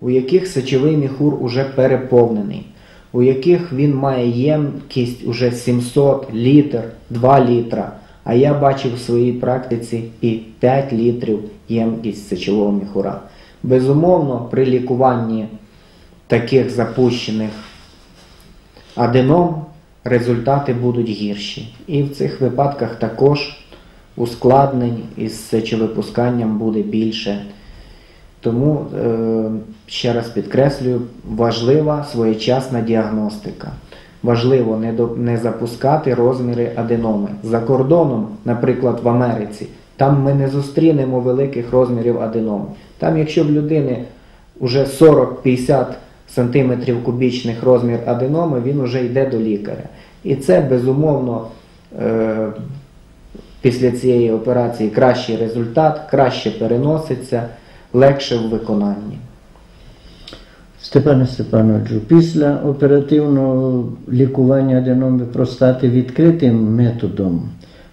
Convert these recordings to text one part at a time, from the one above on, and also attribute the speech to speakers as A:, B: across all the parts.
A: у яких сечовий міхур уже переповнений, у яких він має ємкість уже 700 літр, 2 літра. А я бачив в своїй практиці і 5 літрів ємкість сечового міхура. Безумовно, при лікуванні таких запущених аденом результати будуть гірші. І в цих випадках також ускладнень із сечовипусканням буде більше. Тому, е, ще раз підкреслюю, важлива своєчасна діагностика. Важливо не, запускати розміри аденоми. За кордоном, наприклад, в Америці, там ми не зустрінемо великих розмірів аденоми. Там, якщо в людини вже 40-50 см кубічних розмір аденоми, він вже йде до лікаря. І це безумовно е, після цієї операції кращий результат, краще переноситься, легше в виконанні.
B: Степане Степановичу, після оперативного лікування аденоми простати відкритим методом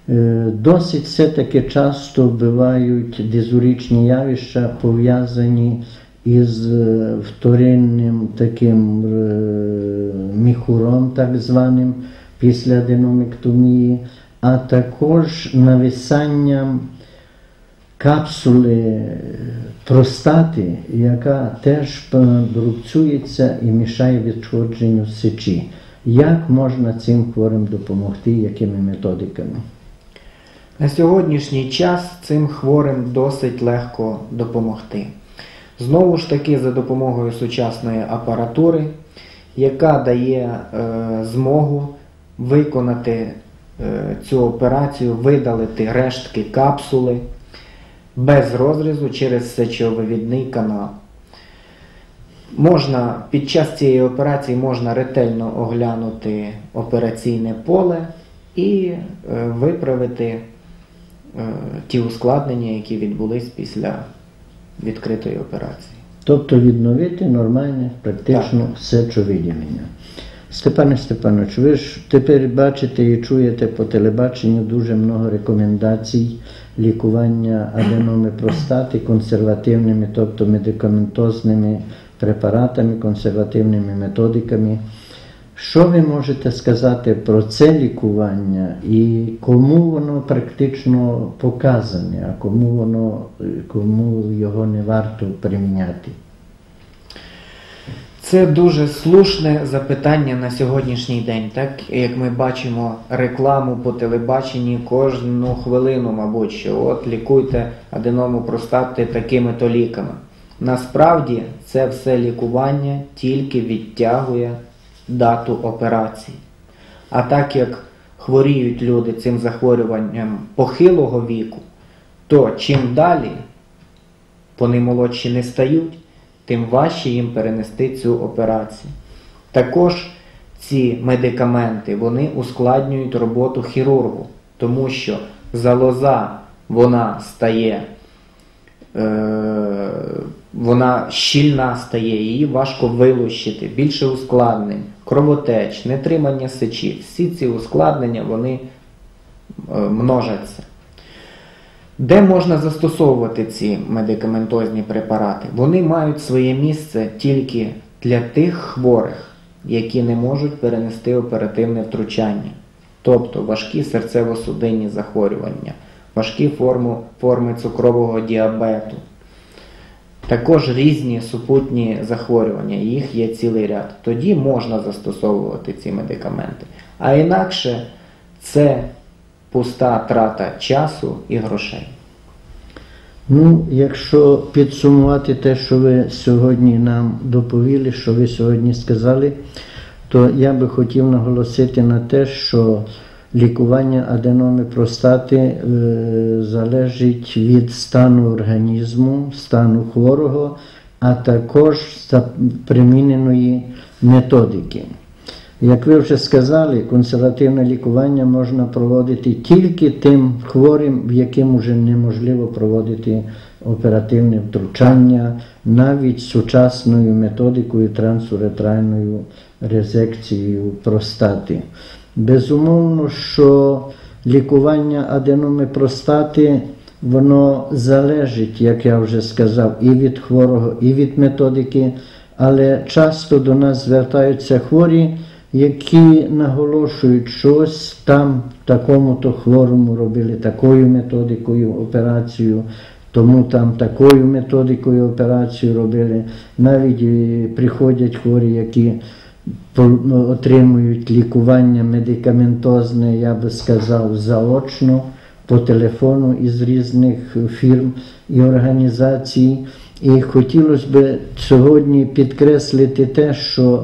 B: е, досить все-таки часто бувають дезуричні явища, пов'язані із е, вторинним таким е, міхуром, так званим, після аденомектомії, а також нависанням капсули простати, яка теж продукцюється і мішає відходженню сечі. Як можна цим хворим допомогти, якими методиками?
A: На сьогоднішній час цим хворим досить легко допомогти. Знову ж таки, за допомогою сучасної апаратури, яка дає е, змогу виконати е, цю операцію, видалити рештки капсули без розрізу через сечовивідний канал. Можна, Під час цієї операції можна ретельно оглянути операційне поле і е, виправити е, ті ускладнення, які відбулись після відкритої операції.
B: Тобто відновити нормальне практично сечовиділення. Степане Степанович, ви ж тепер бачите і чуєте по телебаченню дуже много рекомендацій лікування аденоми простати консервативними, тобто медикаментозними препаратами, консервативними методиками. Що ви можете сказати про це лікування і кому воно практично показане, а кому воно кому його не варто приміняти?
A: Це дуже слушне запитання на сьогоднішній день, так як ми бачимо рекламу по телебаченні кожну хвилину, мабуть, що от лікуйте аденому простати такими-то ліками. Насправді це все лікування тільки відтягує дату операції. А так як хворіють люди цим захворюванням похилого віку, то чим далі вони молодші не стають, тим важче їм перенести цю операцію. Також ці медикаменти вони ускладнюють роботу хірургу, тому що залоза вона стає, е, вона щільна стає, її важко вилущити, більше ускладнень, кровотеч, нетримання сечі. Всі ці ускладнення вони е, множаться. Де можна застосовувати ці медикаментозні препарати? Вони мають своє місце тільки для тих хворих, які не можуть перенести оперативне втручання, тобто важкі серцево-судинні захворювання, важкі форми, форми цукрового діабету, також різні супутні захворювання, їх є цілий ряд. Тоді можна застосовувати ці медикаменти. А інакше це пуста трата часу і грошей.
B: Ну, якщо підсумувати те, що ви сьогодні нам доповіли, що ви сьогодні сказали, то я би хотів наголосити на те, що лікування аденоми простати е, залежить від стану організму, стану хворого, а також приміненої методики. Як ви вже сказали, консервативне лікування можна проводити тільки тим хворим, в яким вже неможливо проводити оперативне втручання, навіть сучасною методикою трансуретральною резекцією простати. Безумовно, що лікування аденоми простати воно залежить, як я вже сказав, і від хворого, і від методики, але часто до нас звертаються хворі, які наголошують щось там, такому-то хворому робили такою методикою операцію, тому там такою методикою операцію робили. Навіть е, приходять хворі, які ну, отримують лікування медикаментозне, я би сказав, заочно по телефону із різних фірм і організацій. І хотілося б сьогодні підкреслити те, що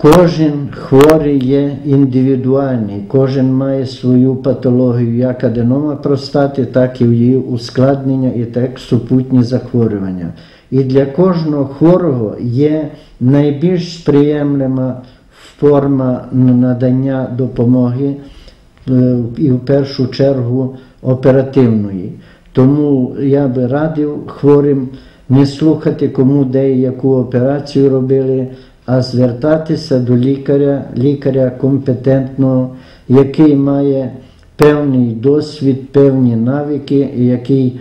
B: Кожен хворий є індивідуальний, кожен має свою патологію, як аденома простати, так і її ускладнення, і так супутні захворювання. І для кожного хворого є найбільш сприємлива форма надання допомоги е, і в першу чергу оперативної. Тому я би радив хворим не слухати, кому де яку операцію робили, а звертатися до лікаря, лікаря компетентного, який має певний досвід, певні навики, який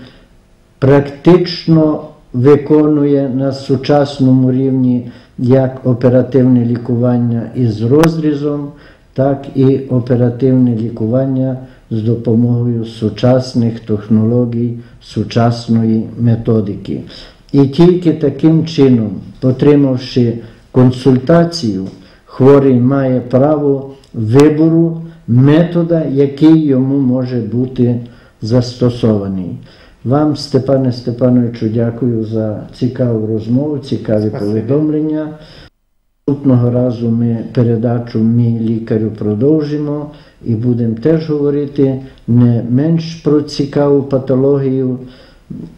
B: практично виконує на сучасному рівні як оперативне лікування із розрізом, так і оперативне лікування з допомогою сучасних технологій, сучасної методики. І тільки таким чином, отримавши консультацію, хворий має право вибору метода, який йому може бути застосований. Вам, Степане Степановичу, дякую за цікаву розмову, цікаві
A: Спасибі.
B: повідомлення. Наступного разу ми передачу Мій лікарю продовжимо і будемо теж говорити не менш про цікаву патологію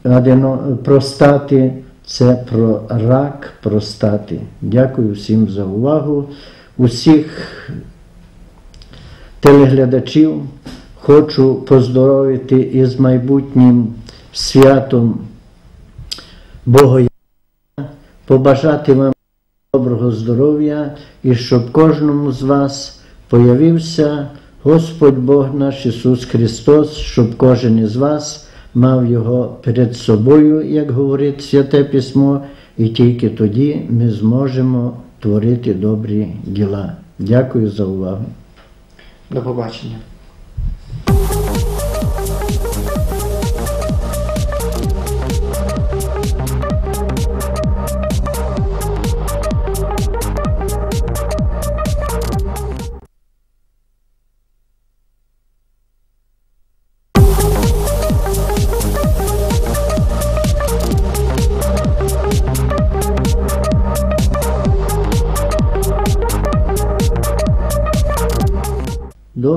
B: адено, простати, це про рак простати. Дякую всім за увагу. Усіх телеглядачів хочу поздоровити із майбутнім святом Бога, побажати вам доброго здоров'я і щоб кожному з вас появився Господь Бог наш Ісус Христос, щоб кожен із вас мав Його перед собою, як говорить Святе Письмо, і тільки тоді ми зможемо творити добрі діла. Дякую за увагу.
A: До побачення.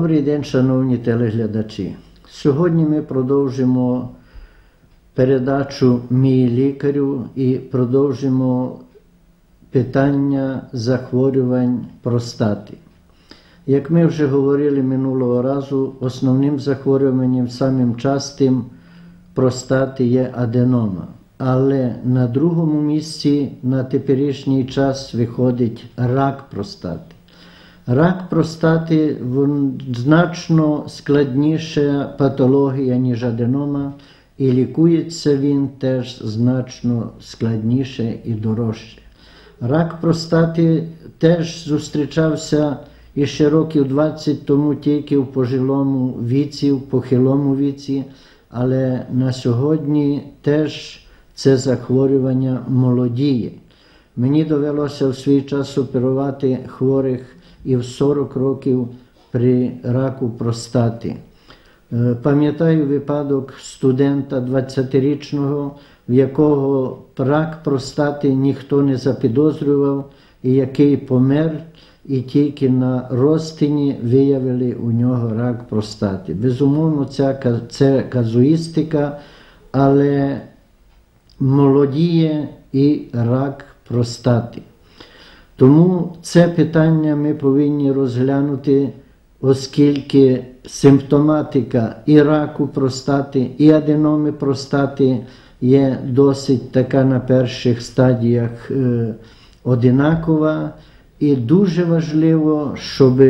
B: Добрий день, шановні телеглядачі. Сьогодні ми продовжимо передачу Мій лікарю і продовжимо питання захворювань простати. Як ми вже говорили минулого разу, основним захворюванням самим частим простати є аденома. Але на другому місці на теперішній час виходить рак простати. Рак простати значно складніша патологія, ніж аденома, і лікується він теж значно складніше і дорожче. Рак простати теж зустрічався іще років 20 тому тільки в пожилому віці, в похилому віці, але на сьогодні теж це захворювання молодіє. Мені довелося в свій час оперувати хворих і в 40 років при раку простати. Е, Пам'ятаю випадок студента 20-річного, в якого рак простати ніхто не запідозрював, і який помер, і тільки на розтині виявили у нього рак простати. Безумовно, ця, це казуїстика, але молодіє і рак простати. Тому це питання ми повинні розглянути, оскільки симптоматика і раку простати, і аденоми простати є досить така на перших стадіях е, одинакова. І дуже важливо, щоб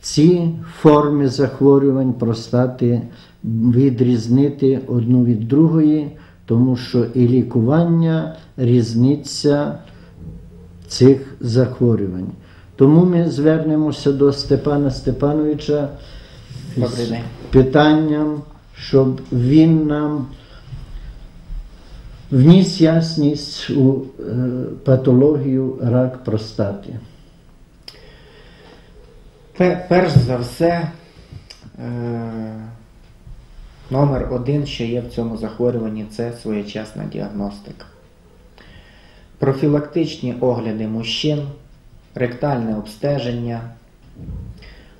B: ці форми захворювань простати відрізнити одну від другої, тому що і лікування різниця цих захворювань. Тому ми звернемося до Степана Степановича з питанням, щоб він нам вніс ясність у е, патологію рак простати.
A: Перш за все, е, номер один, що є в цьому захворюванні, це своєчасна діагностика. Профілактичні огляди мужчин, ректальне обстеження,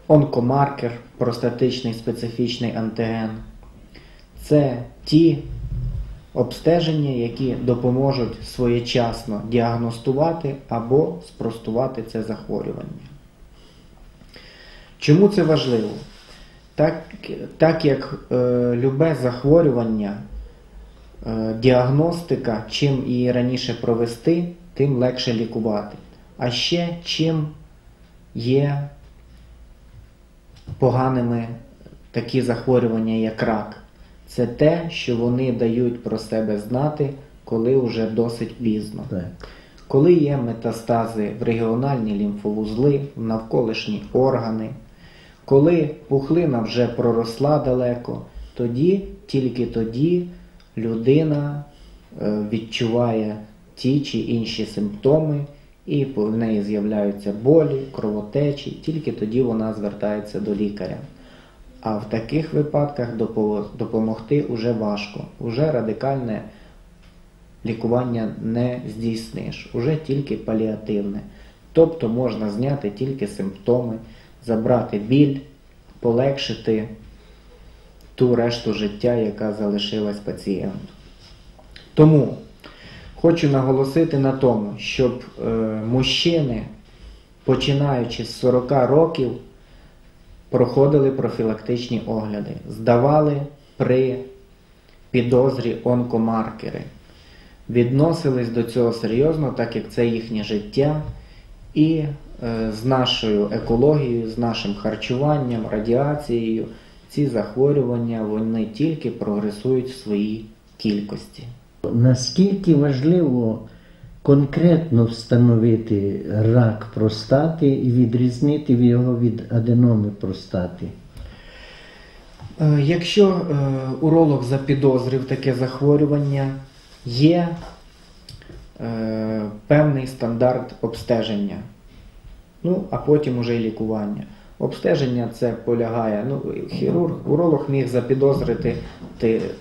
A: онкомаркер, простатичний специфічний антиген. Це ті обстеження, які допоможуть своєчасно діагностувати або спростувати це захворювання. Чому це важливо? Так, так як е, любе захворювання, е, діагностика, чим її раніше провести, тим легше лікувати. А ще чим є поганими такі захворювання, як рак, це те, що вони дають про себе знати, коли вже досить пізно.
B: Так.
A: Коли є метастази в регіональні лімфовузли, в навколишні органи, коли пухлина вже проросла далеко, тоді, тільки тоді людина е, відчуває ті чи інші симптоми, і в неї з'являються болі, кровотечі, тільки тоді вона звертається до лікаря. А в таких випадках допомогти уже важко, уже радикальне лікування не здійсниш, уже тільки паліативне. Тобто можна зняти тільки симптоми, забрати біль, полегшити ту решту життя, яка залишилась пацієнту. Тому хочу наголосити на тому, щоб е, мужчини, починаючи з 40 років, проходили профілактичні огляди, здавали при підозрі онкомаркери, відносились до цього серйозно, так як це їхнє життя, і з нашою екологією, з нашим харчуванням, радіацією, ці захворювання вони тільки прогресують в своїй кількості.
B: Наскільки важливо конкретно встановити рак простати і відрізнити його від аденоми простати?
A: Е, Якщо е, уролог запідозрив таке захворювання, є е, певний стандарт обстеження, ну, а потім уже й лікування. Обстеження це полягає, ну, хірург, уролог міг запідозрити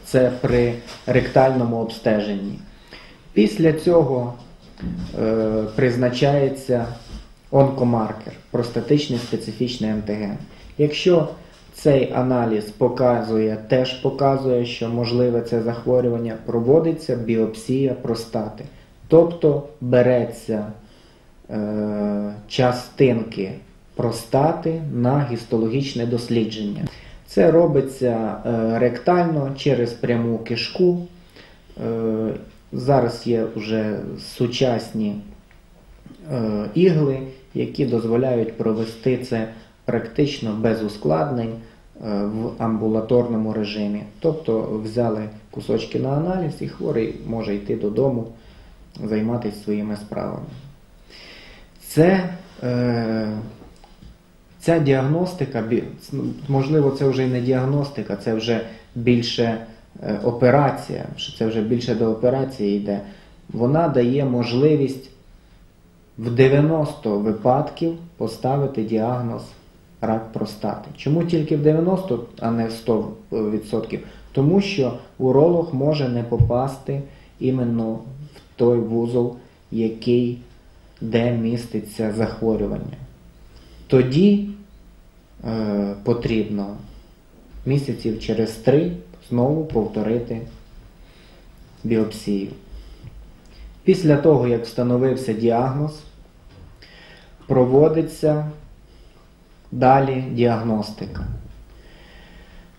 A: це при ректальному обстеженні. Після цього е, призначається онкомаркер, простатичний специфічний антиген. Якщо цей аналіз показує, теж показує, що можливе це захворювання, проводиться біопсія простати. Тобто береться частинки простати на гістологічне дослідження. Це робиться е, ректально через пряму кишку. Е, зараз є вже сучасні е, ігли, які дозволяють провести це практично без ускладнень е, в амбулаторному режимі. Тобто взяли кусочки на аналіз і хворий може йти додому, займатися своїми справами. Це, е, ця діагностика, можливо, це вже і не діагностика, це вже більше е, операція, що це вже більше до операції йде. Вона дає можливість в 90 випадків поставити діагноз рак простати. Чому тільки в 90, а не в 100%? Тому що уролог може не попасти іменно в той вузол, який, де міститься захворювання. Тоді е, потрібно місяців через три знову повторити біопсію. Після того, як встановився діагноз, проводиться далі діагностика.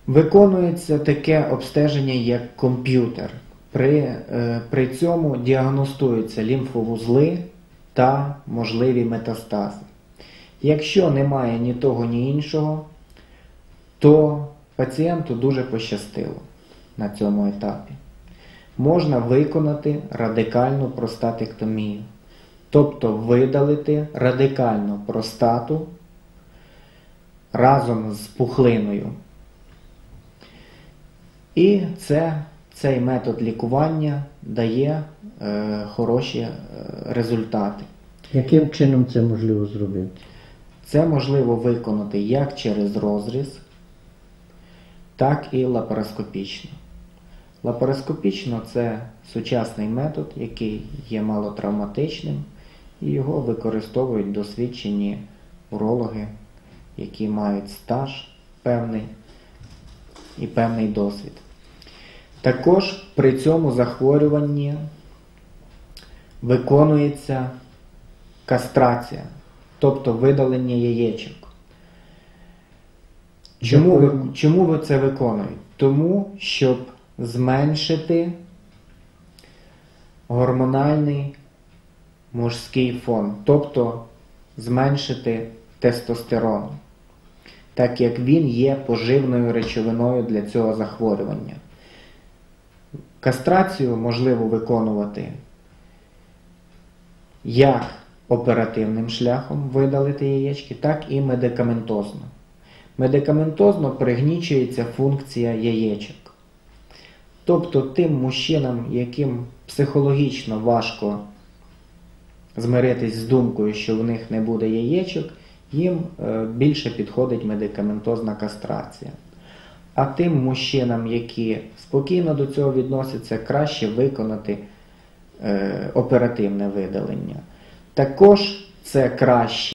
A: Виконується таке обстеження як комп'ютер. При, е, при цьому діагностуються лімфовузли та можливі метастази. Якщо немає ні того, ні іншого, то пацієнту дуже пощастило на цьому етапі. Можна виконати радикальну простатектомію, тобто видалити радикально простату разом з пухлиною. І це, цей метод лікування дає е, хороші е, результати.
B: Яким чином це можливо зробити?
A: Це можливо виконати як через розріз, так і лапароскопічно. Лапароскопічно це сучасний метод, який є малотравматичним, і його використовують досвідчені урологи, які мають стаж певний і певний досвід. Також при цьому захворюванні виконується кастрація, тобто видалення яєчок. Чому ви, чому ви це виконуєте? Тому, щоб зменшити гормональний мужський фон, тобто зменшити тестостерон, так як він є поживною речовиною для цього захворювання. Кастрацію можливо виконувати як оперативним шляхом видалити яєчки, так і медикаментозно. Медикаментозно пригнічується функція яєчок. Тобто тим мужчинам, яким психологічно важко змиритись з думкою, що в них не буде яєчок, їм е, більше підходить медикаментозна кастрація. А тим мужчинам, які спокійно до цього відносяться, краще виконати е, оперативне видалення. Також це краще.